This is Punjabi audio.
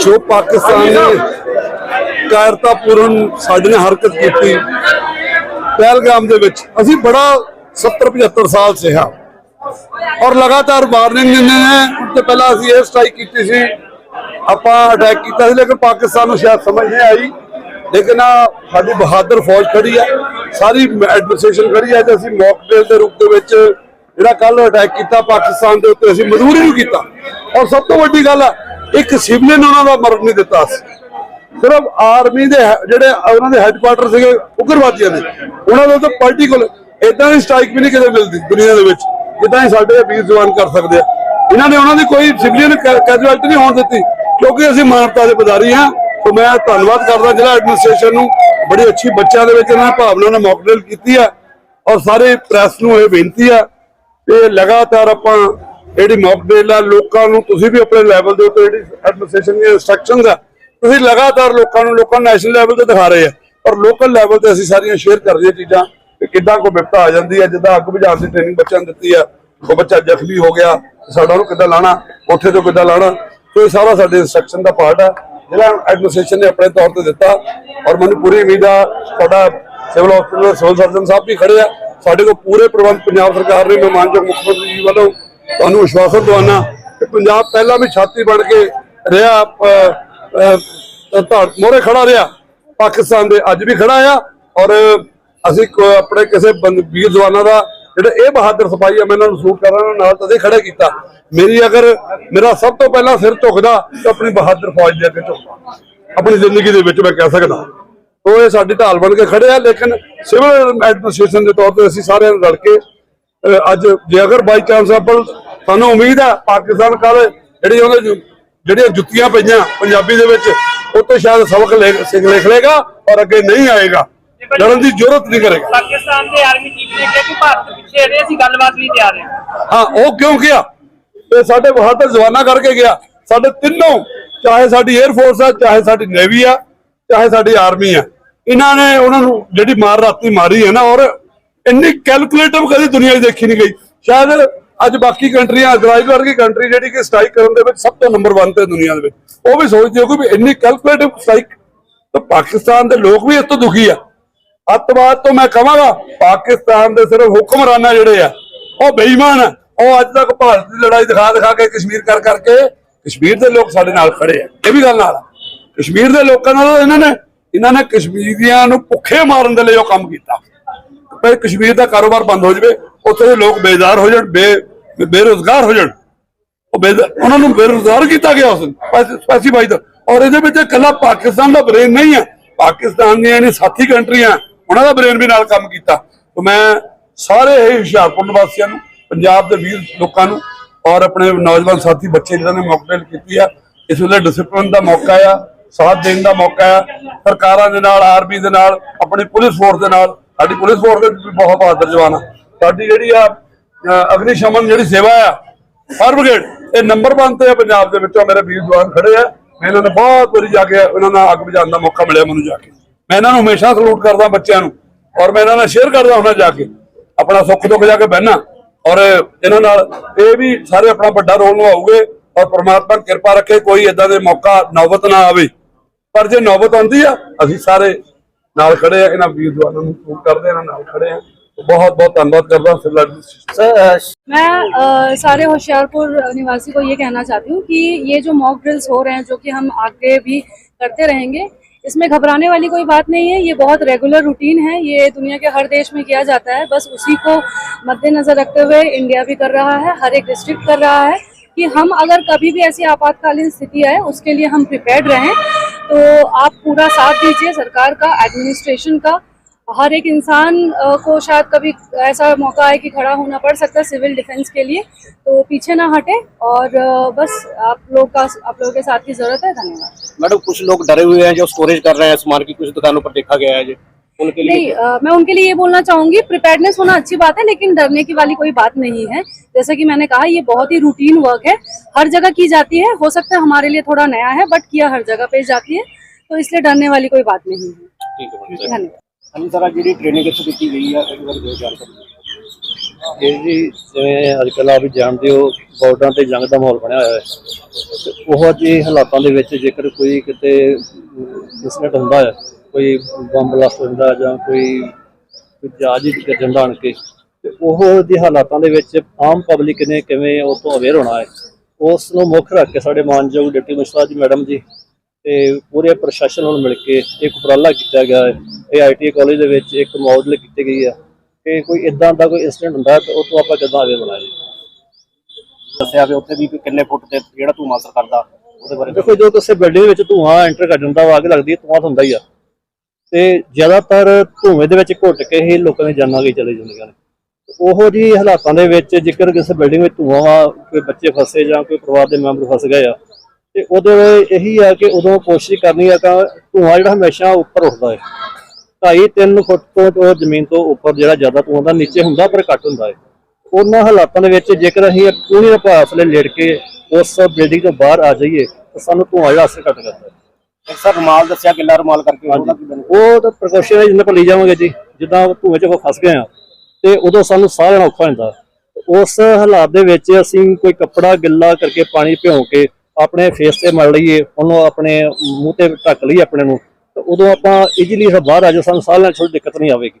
ਜੋ ਪਾਕਿਸਤਾਨ ਨੇ ਕਾਇਰਤਾਪੂਰਨ ਸਾਡੇ ਨਾਲ ਹਰਕਤ ਕੀਤੀ, ਪਹਿਲਗਾਮ ਦੇ ਵਿੱਚ ਅਸੀਂ ਬੜਾ 70 75 ਸਾਲ ਸਿਹਾ। ਔਰ ਲਗਾਤਾਰ ਵਾਰਨਿੰਗ ਦਿੰਦੇ ਨੇ, ਉਸ ਪਹਿਲਾਂ ਅਸੀਂ ਇਹ ਸਟ੍ਰਾਈਕ ਕੀਤੀ ਸੀ, ਆਪਾਂ ਅਟੈਕ ਕੀਤਾ ਸੀ, ਲੇਕਿਨ ਪਾਕਿਸਤਾਨ ਨੂੰ ਸ਼ਾਇਦ ਸਮਝ ਨਹੀਂ ਆਈ। ਲੇਕਿਨ ਆਹ ਸਾਡੀ ਬਹਾਦਰ ਫੌਜ ਖੜੀ ਹੈ ਸਾਰੀ ਐਡਮਿਨਿਸਟ੍ਰੇਸ਼ਨ ਖੜੀ ਹੈ ਤੇ ਅਸੀਂ ਮੌਕ ਡਰਿਲ ਦੇ ਰੂਪ ਦੇ ਵਿੱਚ ਜਿਹੜਾ ਕੱਲ ਅਟੈਕ ਕੀਤਾ ਪਾਕਿਸਤਾਨ ਦੇ ਉੱਤੇ, ਅਸੀਂ ਮਜ਼ਦੂਰੀ ਨੂੰ ਕੀਤਾ। ਔਰ ਸਭ ਤੋਂ ਵੱਡੀ ਗੱਲ ਹੈ ਇੱਕ ਸਿਵਲੀਅਨ ਉਹਨਾਂ ਦਾ ਮਰਨ ਨਹੀਂ ਦਿੱਤਾ ਸੀ। ਸਿਰਫ ਆਰਮੀ ਦੇ ਜਿਹੜੇ ਉਹਨਾਂ ਦੇ ਹੈੱਡਕੁਆਟਰ ਸੀਗੇ ਉਗਰਵਾਦੀਆਂ ਦੇ। ਉਹਨਾਂ ਦੇ ਉੱਤੇ ਪਾਰਟੀਕਲ ਇਦਾਂ ਦੀ ਸਟ੍ਰਾਈਕ ਵੀ ਨਹੀਂ ਕਿਤੇ ਮਿਲਦੀ ਦੁਨੀਆ ਦੇ ਵਿੱਚ, ਜਿੱਦਾਂ ਹੀ ਸਾਡੇ ਵੀਰ ਜਵਾਨ ਕਰ ਸਕਦੇ ਆ। ਇਹਨਾਂ ਨੇ ਉਹਨਾਂ ਦੀ ਕੋਈ ਸਿਵਲੀਅਨ ਕੈਜੁਅਲਟੀ ਨਹੀਂ ਹੋਣ ਦਿੱਤੀ, ਕਿਉਂਕਿ ਅਸੀਂ ਮਾਨਵਤਾ ਦੇ ਬਜ਼ਾਰੀ ਹਾਂ। ਸੋ ਮੈਂ ਧੰਨਵਾਦ ਕਰਦਾ ਜ਼ਿਲ੍ਹਾ ਐਡਮਿਨਿਸਟ੍ਰੇਸ਼ਨ ਨੂੰ, ਬੜੀ ਅੱਛੀ ਬੱਚਿਆਂ ਦੇ ਵਿੱਚ ਇਹਨਾਂ ਭਾਵਨਾ ਨੇ ਮੌਕ ਕੀਤੀ ਹੈ ਔਰ ਸਾਰੇ ਪ੍ਰੈਸ ਨੂੰ ਇਹ ਬੇਨਤੀ ਆ ਕਿ ਲਗਾਤਾਰ ਆਪਾਂ ਜਿਹੜੀ ਮੌਕ ਡਰਿਲ ਆ, ਲੋਕਾਂ ਨੂੰ ਤੁਸੀਂ ਵੀ ਆਪਣੇ ਲੈਵਲ ਦੇ ਉੱਤੇ ਜਿਹੜੀ ਐਡਮਿਨਿਸਟ੍ਰੇਸ਼ਨ ਦੀਆਂ ਇਨਸਟਰਕਸ਼ਨਸ ਆ, ਤੁਸੀਂ ਲਗਾਤਾਰ ਲੋਕਾਂ ਨੂੰ, ਲੋਕਾਂ ਨੈਸ਼ਨਲ ਲੈਵਲ ਤੇ ਦਿਖਾ ਰਹੇ ਆ। ਪਰ ਲੋਕਲ ਲੈਵਲ ਤੇ ਅਸੀਂ ਸਾਰੀਆਂ ਸ਼ੇਅਰ ਕਰ ਰਹੀਆਂ ਚੀਜ਼ਾਂ ਕਿ ਕਿੱਦਾਂ ਕੋਈ ਵਿਪਤਾ ਆ ਜਾਂਦੀ ਹੈ ਜਿੱਦਾਂ ਅੱਗ ਬੁਝਾਉਣ ਦੀ ਟ੍ਰੇਨਿੰਗ ਬੱਚਿਆਂ ਨੂੰ ਦਿੱਤੀ ਆ, ਉਹ ਬੱਚਾ ਜ਼ਖਮੀ ਹੋ ਗਿਆ, ਸਾਡਾ ਉਹਨੂੰ ਕਿੱਦਾਂ ਲਾਣਾ, ਉੱਥੇ ਤੋਂ ਕਿੱਦਾਂ ਲਾਣਾ। ਸੋ ਇਹ ਸਾਰਾ ਸਾਡੇ ਇਨਸਟਰਕਸ਼ਨ ਦਾ ਪਾਰਟ ਆ, ਜਿਹੜਾ ਐਡਮਿਨਿਸਟ੍ਰੇਸ਼ਨ ਨੇ ਆਪਣੇ ਤੌਰ ਤੇ ਦਿੱਤਾ। ਔਰ ਮੈਨੂੰ ਪੂਰੀ ਉਮੀਦ ਆ ਸਾਡਾ ਸਿਵਲ ਹਸਪੀਟਲ ਸਿਵਲ ਸਰਜਨ ਸਾਹਿਬ ਵੀ ਖੜੇ ਆ। ਸਾਡੇ ਕੋਲ ਪੂਰੇ ਪ੍ਰਬੰਧ ਪੰਜਾਬ ਸਰਕਾਰ ਨੇ ਮੈਂ ਮਾਨਯੋਗ ਮੁੱਖ ਮੰਤਰੀ ਜੀ ਵੱਲੋਂ ਤੁਹਾਨੂੰ ਵਿਸ਼ਵਾਸ ਦਿਵਾਉਣਾ ਕਿ ਪੰਜਾਬ ਪਹਿਲਾਂ ਵੀ ਛਾਤੀ ਬਣ ਕੇ ਰਿਹਾ ਮੋਰੇ ਖੜਾ ਰਿਹਾ। ਪਾਕਿਸਤਾਨ ਦੇ ਅੱਜ ਵੀ ਖੜਾ ਆ ਔਰ ਅਸੀਂ ਆਪਣੇ ਕਿਸੇ ਵੀਰ ਜਵਾਨਾਂ ਦਾ ਜਿਹੜੇ ਇਹ ਬਹਾਦਰ ਸਿਪਾਹੀ ਆ, ਮੈਂ ਇਹਨਾਂ ਨੂੰ ਸੂਟ ਕਰਾਂ ਨਾਲ ਤਦੇ ਖੜਾ ਕੀਤਾ। ਮੇਰੀ ਅਗਰ ਮੇਰਾ ਸਭ ਤੋਂ ਪਹਿਲਾਂ ਸਿਰ ਝੁਕਦਾ, ਤਾਂ ਆਪਣੀ ਬਹਾਦਰ ਫੌਜ ਦੇ ਅੱਗੇ ਝੁਕਦਾ। ਆਪਣੀ ਜ਼ਿੰਦਗੀ ਦੇ ਵਿੱਚ ਮੈਂ ਕਹਿ ਸਕਦਾ। ਉਹ ਇਹ ਸਾਡੀ ਢਾਲ ਬਣ ਕੇ ਖੜੇ ਆ, ਲੇਕਿਨ ਸਿਵਲ ਐਡਮਿਨਿਸਟ੍ਰੇਸ਼ਨ ਦੇ ਤੌਰ ਤੇ ਅਸੀਂ ਸਾਰਿਆਂ ਨੂੰ ਰਲ ਕੇ ਅੱਜ ਜੇ ਅਗਰ ਬਾਈ ਚਾਂਸ ਆਪਾਂ ਸਾਨੂੰ ਉਮੀਦ ਹੈ ਪਾਕਿਸਤਾਨ ਕੱਲ ਜਿਹੜੀ ਉਹਨੇ ਜਿਹੜੀਆਂ ਜੁੱਤੀਆਂ ਪਈਆਂ ਪੰਜਾਬੀ ਦੇ ਵਿੱਚ ਉਹ ਤੋਂ ਸ਼ਾਇਦ ਸਬਕ ਸਿੱਖ ਲਿਖ ਲੇਗਾ ਔਰ ਅੱਗੇ ਨਹੀਂ ਆਏਗਾ। ਲੜਨ ਦੀ ਜ਼ਰੂਰਤ ਨਹੀਂ ਕਰੇਗਾ। ਪਾਕਿਸਤਾਨ ਦੇ ਆਰਮੀ ਚੀਫ ਨੇ ਕਿਹਾ ਕਿ ਭਾਰਤ ਪਿੱਛੇ ਹਟੇ ਅਸੀਂ ਗੱਲਬਾਤ ਲਈ ਤਿਆਰ ਹਾਂ। ਹਾਂ ਉਹ ਕਿਉਂ ਗਿਆ ਤੇ ਸਾਡੇ ਬਹਾਦਰ ਜਵਾਨਾ ਕਰਕੇ ਗਿਆ। ਸਾਡੇ ਤਿੰਨੋਂ ਚਾਹੇ ਸਾਡੀ 에ਅਰ ਫੋਰਸ ਆ ਚਾਹੇ ਸਾਡੀ ਨੇਵੀ ਆ ਚਾਹੇ ਸਾਡੀ ਆਰਮੀ ਆ। ਇਹਨਾਂ ਨੇ ਉਹਨਾਂ ਨੂੰ ਜਿਹੜੀ ਮਾਰ ਰਾਤੀ ਮਾਰੀ ਹੈ ਨਾ ਔਰ ਇੰਨੀ ਕੈਲਕੂਲੇਟਿਵ ਕਦੇ ਦੁਨੀਆ 'ਚ ਦੇਖੀ ਨਹੀਂ ਗਈ। ਸ਼ਾਇਦ ਅੱਜ ਬਾਕੀ ਕੰਟਰੀਆਂ ਇਜ਼ਰਾਈਲ ਵਰਗੀ ਕੰਟਰੀ ਜਿਹੜੀ ਕਿ ਸਟ੍ਰਾਈਕ ਕਰਨ ਦੇ ਵਿੱਚ ਸਭ ਤੋਂ ਨੰਬਰ 1 ਤੇ ਦੁਨੀਆ ਦੇ ਵਿੱਚ। ਉਹ ਵੀ ਸੋਚਦੇ ਹੋ ਕਿ ਇੰਨੀ ਕੈਲਕੂਲੇਟਿਵ ਸਟ੍ਰਾਈਕ ਤਾਂ ਪਾਕਿਸਤਾਨ ਦੇ ਲੋਕ ਵੀ ਇਸ ਤੋਂ ਦੁਖੀ ਆ। ਅੱਤਵਾਦ ਤੋਂ ਮੈਂ ਕਹਾਂਗਾ, ਪਾਕਿਸਤਾਨ ਦੇ ਸਿਰਫ ਹੁਕਮਰਾਨਾ ਜਿਹੜੇ ਆ, ਉਹ ਬੇਈਮਾਨ ਆ। ਉਹ ਅੱਜ ਤੱਕ ਭਾਰਤ ਦੀ ਲੜਾਈ ਦਿਖਾ ਦਿਖਾ ਕੇ ਕਸ਼ਮੀਰ ਕਰ ਕਰਕੇ ਕਸ਼ਮੀਰ ਦੇ ਲੋਕ ਸਾਡੇ ਨਾਲ ਖੜੇ ਆ। ਇਹ ਵੀ ਗੱਲ ਨਾਲ ਆ। ਕਸ਼ਮੀਰ ਦੇ ਲੋਕਾਂ ਨਾਲ ਇਹਨਾਂ ਨੇ ਇਹਨਾਂ ਨੇ ਕਸ਼ਮੀਰੀਆਂ ਨੂੰ ਭੁੱਖੇ ਮਾਰਨ ਦੇ ਲਈ ਉਹ ਕੰਮ ਕੀਤਾ। ਪਰ ਕਸ਼ਮੀਰ ਦਾ ਕਾਰੋਬਾਰ ਬੰਦ ਹੋ ਜਾਵੇ, ਉੱਥੇ ਦੇ ਲੋਕ ਬੇਜ਼ਾਰ ਹੋ ਜਾਣ, ਬੇ, ਬੇਰੋਜ਼ਗਾਰ ਹੋ ਜਾਣ। ਉਹ ਉਹਨਾਂ ਨੂੰ ਬੇਰੁਜ਼ਗਾਰ ਕੀਤਾ ਗਿਆ ਉਸ ਸਪੈਸੀਫਾਈ ਦਾ ਔਰ ਇਹਦੇ ਵਿੱਚ ਇਕੱਲਾ ਪਾਕਿਸਤਾਨ ਦਾ ਬ੍ਰੇਨ ਨਹੀਂ ਹੈ। ਪਾਕਿਸਤਾਨ ਦੀਆਂ ਜਿਹੜੀਆਂ ਸਾਥੀ ਕੰਟਰੀਆਂ, ਉਹਨਾਂ ਦਾ ਬ੍ਰੇਨ ਵੀ ਨਾਲ ਕੰਮ ਕੀਤਾ। ਤੇ ਮੈਂ ਸਾਰੇ ਹੀ ਹੁਸ਼ਿਆਰਪੁਰ ਨਿਵਾਸੀਆਂ ਨੂੰ, ਪੰਜਾਬ ਦੇ ਵੀਰ ਲੋਕਾਂ ਨੂੰ ਔਰ ਆਪਣੇ ਨੌਜਵਾਨ ਸਾਥੀ, ਬੱਚੇ ਜਿਹਨਾਂ ਨੇ ਮੌਕਟੇਲ ਕੀਤੀ ਆ, ਇਸ ਵੇਲੇ ਡਿਸਪਲਿਨ ਦਾ ਮੌਕਾ ਆ, ਸਾਥ ਦੇਣ ਦਾ ਮੌਕਾ ਆ। ਸਰਕਾਰਾਂ ਦੇ ਨਾਲ, ਆਰਮੀ ਦੇ ਨਾਲ, ਆਪਣੀ ਪੁਲਿਸ ਫੋਰਸ ਦੇ ਨਾਲ ਸਾਡੀ ਪੁਲਿਸ ਫੋਰਸ ਦੇ ਬਹੁਤ ਬਹਾਦਰ ਜਵਾਨ ਆ। ਸਾਡੀ ਜਿਹੜੀ ਆ ਅਗਨੀ ਸ਼ਮਨ ਜਿਹੜੀ ਸੇਵਾ ਆ ਫਾਇਰ ਬ੍ਰਿਗੇਡ ਇਹ ਨੰਬਰ 1 ਤੇ ਆ ਪੰਜਾਬ ਦੇ ਵਿੱਚੋਂ ਮੇਰੇ ਵੀਰ ਜਵਾਨ ਖੜੇ ਆ। ਮੈਂ ਨੇ ਬਹੁਤ ਵਾਰੀ ਜਾ ਕੇ ਇਹਨਾਂ ਨਾਲ ਅੱਗ ਬੁਝਾਉਣ ਦਾ ਮੌਕਾ ਮਿਲਿਆ ਮੈਨੂੰ ਜਾ ਕੇ। ਮੈਂ ਇਹਨਾਂ ਨੂੰ ਹਮੇਸ਼ਾ ਸਲੂਟ ਕਰਦਾ ਬੱਚਿਆਂ ਨੂੰ ਔਰ ਮੈਂ ਇਹਨਾਂ ਨਾਲ ਸ਼ੇਅਰ ਕਰਦਾ ਹੁੰਦਾ ਜਾ ਕੇ। ਆਪਣਾ ਸੁੱਖ ਦੁੱਖ ਜਾ ਕੇ ਬਹਿਣਾ ਔਰ ਇਹਨਾਂ ਨਾਲ ਇਹ ਵੀ ਸਾਰੇ ਆਪਣਾ ਵੱਡਾ ਰੋਲ ਨਿਭਾਉਗੇ ਔਰ ਪ੍ਰਮਾਤਮਾ ਕਿਰਪਾ ਰੱਖੇ, ਕੋਈ ਇਦਾਂ ਦੇ ਮੌਕਾ ਨੌਬਤ ਨਾ ਆਵੇ। ਪਰ ਜੇ ਨੌਬਤ ਆਉਂਦੀ ਆ, ਅਸੀਂ ਸਾਰੇ ਨਾਲ ਖੜੇ ਆ ਇਹਨਾਂ ਵੀਰ ਜਵਾਨਾਂ ਨੂੰ ਸਲੂਟ ਕਰਦੇ ਆ ਇਹਨਾਂ ਨਾਲ ਖੜੇ ਆ ਬਹੁਤ ਬਹੁਤ ਧੰਨਵਾਦ ਕਰਦਾ ਸਿਵਲ ਐਡਮਿਨਿਸਟ੍ਰੇਸ਼ਨ मैं अ, सारे होशियारपुर निवासी को ये कहना चाहती हूँ कि ये जो मॉक ड्रिल्स हो रहे हैं जो कि हम आगे भी करते रहेंगे इसमें घबराने वाली कोई बात नहीं है ये बहुत रेगुलर रूटीन है ये दुनिया के हर देश में किया जाता है बस उसी को मद्देनजर रखते हुए इंडिया भी कर रहा है हर एक डिस्ट्रिक्ट कर रहा है कि हम अगर कभी भी ऐसी आपातकालीन स्थिति आए उसके लिए हम प्रिपेयर्ड रहें तो आप पूरा साथ दीजिए सरकार का एडमिनिस्ट्रेशन का। हर एक इंसान को शायद कभी ऐसा मौका है कि खड़ा होना पड़ सकता है सिविल डिफेंस के लिए। तो पीछे ना हटे और बस आप लोग का, आप लोगों के साथ की ज़रूरत है। धन्यवाद। मैडम, कुछ लोग डरे हुए हैं जो स्टोरेज कर रहे हैं सामान की कुछ दुकानों पर देखा गया है जी। उनके लिए नहीं अ, मैं उनके लिए ये बोलना चाहूंगी प्रिपेयर्डनेस होना अच्छी बात है लेकिन डरने की वाली कोई बात नहीं है जैसा कि मैंने कहा ये बहुत ही रूटीन वर्क है हर जगह की जाती है हो सकता है हमारे लिए थोड़ा नया है बट किया हर जगह पे जाती है तो इसलिए डरने वाली कोई बात नहीं है ठीक है मैडम धन्यवाद ਹਾਂਜੀ ਸਰ ਜਿਹੜੀ ਟ੍ਰੇਨਿੰਗ ਇੱਥੇ ਦਿੱਤੀ ਗਈ ਹੈ ਇੱਕ ਵਾਰ ਦੋ ਜਾਣਕਾਰੀ ਇਹ ਜੀ ਜਿਵੇਂ ਅੱਜ ਕੱਲ੍ਹ ਆਪ ਵੀ ਜਾਣਦੇ ਹੋ ਬਾਰਡਰਾਂ ਤੇ ਜੰਗ ਦਾ ਮਾਹੌਲ ਬਣਿਆ ਹੋਇਆ ਹੈ ਤੇ ਉਹ ਜਿਹੇ ਹਾਲਾਤਾਂ ਦੇ ਵਿੱਚ ਜੇਕਰ ਕੋਈ ਕਿਤੇ ਇਨਸੀਡੈਂਟ ਹੁੰਦਾ ਹੈ ਕੋਈ ਬੰਬ ਬਲਾਸਟ ਹੁੰਦਾ ਜਾਂ ਕੋਈ ਜਹਾਜ਼ ਡਿੱਗ ਜਾਂਦਾ ਆਣ ਕੇ। ਤੇ ਉਹ ਦੇ ਹਾਲਾਤਾਂ ਦੇ ਵਿੱਚ ਆਮ ਪਬਲਿਕ ਨੇ ਕਿਵੇਂ ਉਹ ਤੋਂ ਅਵੇਅਰ ਹੋਣਾ ਹੈ? ਉਸ ਨੂੰ ਮੁੱਖ ਰੱਖ ਕੇ ਸਾਡੇ ਮਾਨਯੋਗ ਡਿਪਟੀ ਮਿਸਟਰ ਜੀ ਮੈਡਮ ਜੀ ਤੇ ਪੂਰੇ ਪ੍ਰਸ਼ਾਸਨ ਨਾਲ ਮਿਲ ਕੇ ਇੱਕ ਉਪਰਾਲਾ ਕੀਤਾ ਗਿਆ ਹੈ। ਇਹ ਆਈਟੀ ਕਾਲਜ ਦੇ ਵਿੱਚ ਇੱਕ ਮਾਡਲ ਕੀਤੀ ਗਈ ਹੈ ਕਿ ਕੋਈ ਇਦਾਂ ਦਾ ਕੋਈ ਇਨਸੀਡੈਂਟ ਹੁੰਦਾ ਤਾਂ ਉਹ ਤੋਂ ਆਪਾਂ ਕਿੱਦਾਂ ਅਵੇਅਰ ਬਣਾਏ ਦੱਸਿਆ ਵੀ ਉੱਥੇ ਵੀ ਕਿੰਨੇ ਫੁੱਟ ਤੇ ਜਿਹੜਾ ਧੂੰਆਂ ਅਸਰ ਕਰਦਾ ਉਹਦੇ ਬਾਰੇ ਦੇਖੋ ਜੋ ਕਿਸੇ ਬਿਲਡਿੰਗ ਵਿੱਚ ਧੂਆਂ ਐਂਟਰ ਕਰ ਜਾਂਦਾ ਵਾ ਅੱਗ ਲੱਗਦੀ ਧੂਆਂ ਤਾਂ ਹੁੰਦਾ ਹੀ ਆ। ਤੇ ਜ਼ਿਆਦਾਤਰ ਧੂਏ ਦੇ ਵਿੱਚ ਘੁੱਟ ਕੇ ਹੀ ਲੋਕਾਂ ਦੀ ਜਾਨਾਂ ਗਈ ਚਲੇ ਜਾਂਦੀਆਂ ਨੇ। ਉਹੋ ਜੀ ਹਾਲਾਤਾਂ ਦੇ ਵਿੱਚ ਜੇਕਰ ਕਿਸੇ ਬਿਲਡਿੰਗ ਵਿੱਚ ਧੂਆਂ ਵਾ, ਕੋਈ ਬੱਚੇ ਫਸੇ ਜਾਂ ਕੋਈ ਪਰਿਵਾਰ ਦੇ ਮੈਂਬਰ ਫਸ ਗਏ ਆ, ਤੇ ਉਹਦੇ ਇਹੀ ਆ ਕਿ ਉਦੋਂ ਕੋਸ਼ਿਸ਼ ਕਰਨੀ ਆ ਤਾਂ ਧੂਆਂ ਜਿਹੜਾ ਹਮੇਸ਼ਾ ਉੱਪਰ ਉੱਠਦਾ ਹੈ ਢਾਈ ਤਿੰਨ ਫੁੱਟ ਤੋਂ ਉਹ ਜ਼ਮੀਨ ਤੋਂ ਉੱਪਰ ਜਿਹੜਾ ਜ਼ਿਆਦਾ ਧੂਆਂ ਦਾ ਨੀਚੇ ਹੁੰਦਾ ਪਰ ਘੱਟ ਹੁੰਦਾ ਹੈ ਉਹਨਾਂ ਹਾਲਾਤਾਂ ਦੇ ਵਿੱਚ ਜੇਕਰ ਅਸੀਂ ਪੂਰੀ ਦੇ ਭਾਸਲੇ ਲੇਟ ਕੇ ਉਸ ਬਿਲਡਿੰਗ ਤੋਂ ਬਾਹਰ ਆ ਜਾਈਏ, ਤਾਂ ਸਾਨੂੰ ਧੂਆਂ ਜਿਹੜਾ ਅਸਰ ਘੱਟ ਕਰਦਾ ਹੈ ਇੱਕ ਸਰ ਰੁਮਾਲ ਦੱਸਿਆ ਗਿੱਲਾ ਰੁਮਾਲ ਕਰਕੇ ਉਹਦਾ ਕੀ benefit? ਉਹ ਤਾਂ ਪ੍ਰੀਕਾਸ਼ਨ ਹੈ ਜਿੰਨੇ ਲਈ ਜਾਵਾਂਗੇ ਜੀ ਜਿੱਦਾਂ ਧੂਏ 'ਚ ਆਪਾਂ ਫਸ ਗਏ ਆ ਤੇ ਉਦੋਂ ਸਾਨੂੰ ਸਾਹ ਲੈਣਾ ਔਖਾ ਹੋ ਜਾਂਦਾ। ਉਸ ਹਾਲਾਤ ਦੇ ਵਿੱਚ ਅਸੀਂ ਕੋਈ ਕੱਪੜਾ ਗਿੱਲਾ ਕਰਕੇ ਪਾਣੀ ਭਿਉਂ ਕੇ ਆਪਣੇ ਫੇਸ ਤੇ ਮਲ ਲਈਏ ਉਹਨੂੰ ਆਪਣੇ ਮੂੰਹ ਤੇ ਢੱਕ ਲਈਏ ਆਪਣੇ ਨੂੰ ਤੇ ਉਦੋਂ ਆਪਾਂ ਇਜ਼ੀਲੀ ਬਾਹਰ ਆ ਜਾ ਸਾਨੂੰ ਸਾਹ ਲੈਣ 'ਚ ਦਿੱਕਤ ਨਹੀਂ ਆਵੇਗੀ।